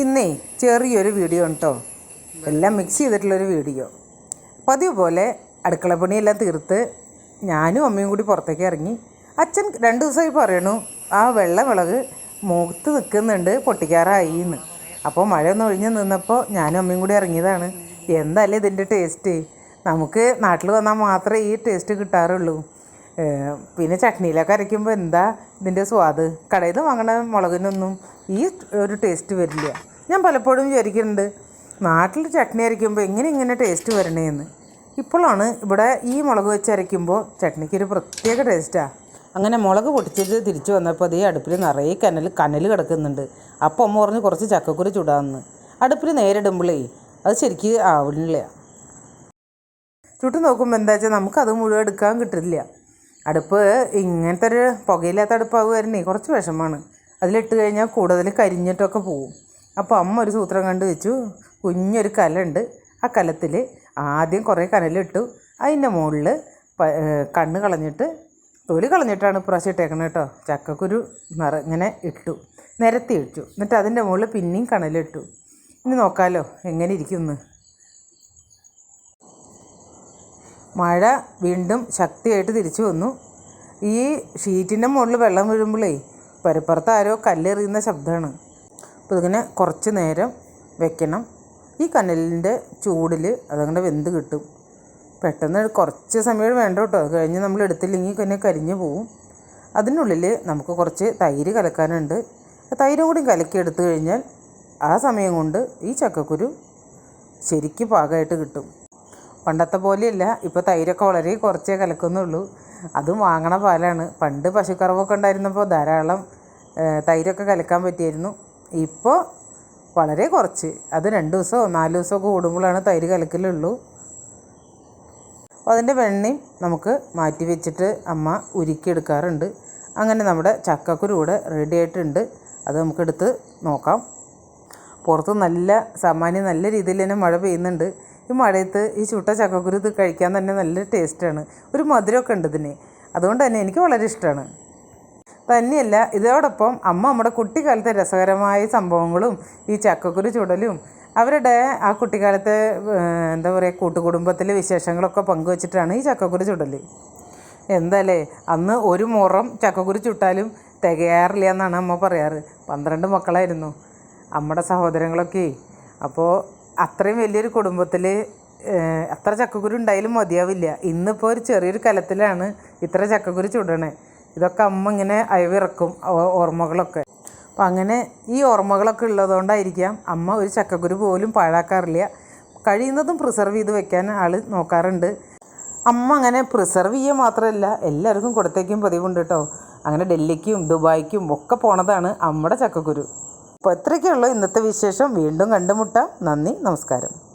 ഇന്നേ ചെറിയൊരു വീഡിയോ ഉണ്ടോ? എല്ലാം മിക്സ് ചെയ്തിട്ടുള്ളൊരു വീഡിയോ. പതിവ് പോലെ അടുക്കള പണിയെല്ലാം തീർത്ത് ഞാനും അമ്മയും കൂടി പുറത്തേക്ക് ഇറങ്ങി. അച്ഛൻ രണ്ട് ദിവസമായി പറയണു ആ വെള്ള വിളക് മൂത്ത് നിൽക്കുന്നുണ്ട് പൊട്ടിക്കാറായി എന്ന് അപ്പോൾ മഴ ഒന്ന് ഒഴിഞ്ഞ് നിന്നപ്പോൾ ഞാനും അമ്മയും കൂടി ഇറങ്ങിയതാണ്. എന്തായാലും ഇതിന്റെ ടേസ്റ്റ് നമുക്ക് നാട്ടിൽ വന്നാൽ മാത്രമേ ഈ ടേസ്റ്റ് കിട്ടാറുള്ളൂ. പിന്നെ ചട്നിയിലൊക്കെ അരയ്ക്കുമ്പോൾ എന്താ ഇതിന്റെ സ്വാദ്. കടയിൽ നിന്ന് വാങ്ങണ മുളകിനൊന്നും ഈ ഒരു ടേസ്റ്റ് വരില്ല. ഞാൻ പലപ്പോഴും വിചാരിക്കുന്നുണ്ട് നാട്ടിൽ ചട്നി അരയ്ക്കുമ്പോൾ എങ്ങനെ ഇങ്ങനെ ടേസ്റ്റ് വരണേന്ന്? ഇപ്പോഴാണ് ഇവിടെ ഈ മുളക് വെച്ച് അരയ്ക്കുമ്പോൾ ചട്നിക്കൊരു പ്രത്യേക ടേസ്റ്റാണ് അങ്ങനെ മുളക് പൊട്ടിച്ചിട്ട് തിരിച്ചു വന്നപ്പോൾ അതേ അടുപ്പിൽ നിറയെ കനൽ കനൽ കിടക്കുന്നുണ്ട്. അപ്പം അമ്മ പറഞ്ഞ് കുറച്ച് ചക്കക്കുരു ചുടാമെന്ന് അടുപ്പിൽ നേരിടുമ്പോഴേ അത് ശരിക്കും ആവണില്ല. ചുട്ടു നോക്കുമ്പോൾ എന്താ വെച്ചാൽ നമുക്കത് മുഴുവൻ എടുക്കാൻ കിട്ടില്ല അടുപ്പ് ഇങ്ങനത്തെ ഒരു പുകയില്ലാത്ത അടുപ്പാകുമായിരുന്നേ. കുറച്ച് വിഷമാണ്. അതിലിട്ട് കഴിഞ്ഞാൽ കൂടുതൽ കരിഞ്ഞിട്ടൊക്കെ പോവും. അപ്പോൾ അമ്മ ഒരു സൂത്രം കണ്ട് വെച്ചു. കുഞ്ഞൊരു കലുണ്ട്. ആ കലത്തിൽ ആദ്യം കുറേ കനലിട്ടു. അതിന്റെ മുകളിൽ കണ്ണ് കളഞ്ഞിട്ട് തൊലി കളഞ്ഞിട്ടാണ് ഇപ്രാവശ്യം ഇട്ടേക്കണത് കേട്ടോ. ചക്കക്കുരു നിറ ഇങ്ങനെ ഇട്ടു. നിരത്തി ഇട്ടു എന്നിട്ട് അതിന്റെ മുകളിൽ പിന്നെയും കണലിട്ടു ഇനി നോക്കാമല്ലോ എങ്ങനെ ഇരിക്കുന്നു മഴ വീണ്ടും ശക്തിയായിട്ട് തിരിച്ചു വന്നു. ഈ ഷീറ്റിന്റെ മുകളിൽ വെള്ളം വീഴുമ്പോഴേ പരപ്പുറത്ത് ആരോ കല്ലെറിയുന്ന ശബ്ദമാണ്. അപ്പോൾ ഇതിങ്ങനെ കുറച്ച് നേരം വെക്കണം. ഈ കനലിന്റെ ചൂടിൽ അതങ്ങനെ വെന്ത് കിട്ടും. പെട്ടെന്ന് കുറച്ച് സമയം വേണ്ട കേട്ടോ. അത് കഴിഞ്ഞ് നമ്മൾ എടുത്തില്ലെങ്കിൽ പിന്നെ കരിഞ്ഞു പോവും. അതിനുള്ളിൽ നമുക്ക് കുറച്ച് തൈര് കലക്കാനുണ്ട്. തൈരും കൂടി കലക്കി എടുത്തു കഴിഞ്ഞാൽ ആ സമയം കൊണ്ട് ഈ ചക്കക്കുരു ശരിക്ക് പാകമായിട്ട് കിട്ടും. പണ്ടത്തെ പോലെയല്ല ഇപ്പോൾ തൈരൊക്കെ വളരെ കുറച്ചേ കലക്കുന്നുള്ളൂ. അതും വാങ്ങണ പാലാണ്. പണ്ട് പശുക്കറവൊക്കെ ഉണ്ടായിരുന്നപ്പോൾ ധാരാളം തൈരൊക്കെ കലക്കാൻ പറ്റിയായിരുന്നു ഇപ്പോൾ വളരെ കുറച്ച്. അത് രണ്ട് ദിവസമോ നാല് ദിവസമോ കൂടുമ്പോഴാണ് തൈര് കലക്കലുള്ളൂ. അപ്പോൾ അതിന്റെ വെണ്ണയും നമുക്ക് മാറ്റി വെച്ചിട്ട് അമ്മ ഉരുക്കിയെടുക്കാറുണ്ട്. അങ്ങനെ നമ്മുടെ ചക്കക്കുരു ഇവിടെ റെഡി ആയിട്ടുണ്ട്. അത് നമുക്കെടുത്ത് നോക്കാം. പുറത്ത് നല്ല സാമാന്യം നല്ല രീതിയിൽ തന്നെ മഴ പെയ്യുന്നുണ്ട്. ഈ മഴയത്ത് ഈ ചുട്ട ചക്കക്കുരു ഇത് കഴിക്കാൻ തന്നെ നല്ല ടേസ്റ്റാണ്. ഒരു മധുരമൊക്കെ ഉണ്ട് ഇതിന്. അതുകൊണ്ട് തന്നെ എനിക്ക് വളരെ ഇഷ്ടമാണ്. തന്നെയല്ല ഇതോടൊപ്പം അമ്മ നമ്മുടെ കുട്ടിക്കാലത്തെ രസകരമായ സംഭവങ്ങളും ഈ ചക്കക്കുരു ചുടലും അവരുടെ ആ കുട്ടിക്കാലത്തെ എന്താ പറയുക കൂട്ടുകുടുംബത്തിലെ വിശേഷങ്ങളൊക്കെ പങ്കുവച്ചിട്ടാണ് ഈ ചക്കക്കുരു ചുടൽ എന്താല്ലേ അന്ന് ഒരു മുറം ചക്കക്കുരു ചുട്ടാലും തികയാറില്ല എന്നാണ് അമ്മ പറയാറ്. പന്ത്രണ്ട് മക്കളായിരുന്നു. അമ്മയുടെ സഹോദരങ്ങളൊക്കെ. അപ്പോൾ അത്രയും വലിയൊരു കുടുംബത്തിൽ അത്ര ചക്കക്കുരു ഉണ്ടായാലും മതിയാവില്ല. ഇന്നിപ്പോൾ ഒരു ചെറിയൊരു കലത്തിലാണ് ഇത്ര ചക്കക്കുരു ചുടണേ. ഇതൊക്കെ അമ്മ ഇങ്ങനെ അയവിറക്കും ഓർമ്മകളൊക്കെ. അപ്പം അങ്ങനെ ഈ ഓർമ്മകളൊക്കെ ഉള്ളതുകൊണ്ടായിരിക്കാം അമ്മ ഒരു ചക്കക്കുരു പോലും പാഴാക്കാറില്ല. കഴിയുന്നതും പ്രിസർവ് ചെയ്ത് വെക്കാൻ ആൾ നോക്കാറുണ്ട്. അമ്മ അങ്ങനെ പ്രിസർവ് ചെയ്യുക മാത്രമല്ല എല്ലാവർക്കും കൊടുത്തേക്കും പതിവുണ്ട് കേട്ടോ. അങ്ങനെ ഡൽഹിക്കും ദുബായിക്കും ഒക്കെ പോണതാണ് അമ്മയുടെ ചക്കക്കുരു. അപ്പോൾ ഇത്രയൊക്കെയുള്ളൂ ഇന്നത്തെ വിശേഷം. വീണ്ടും കണ്ടുമുട്ടാം. നന്ദി നമസ്കാരം.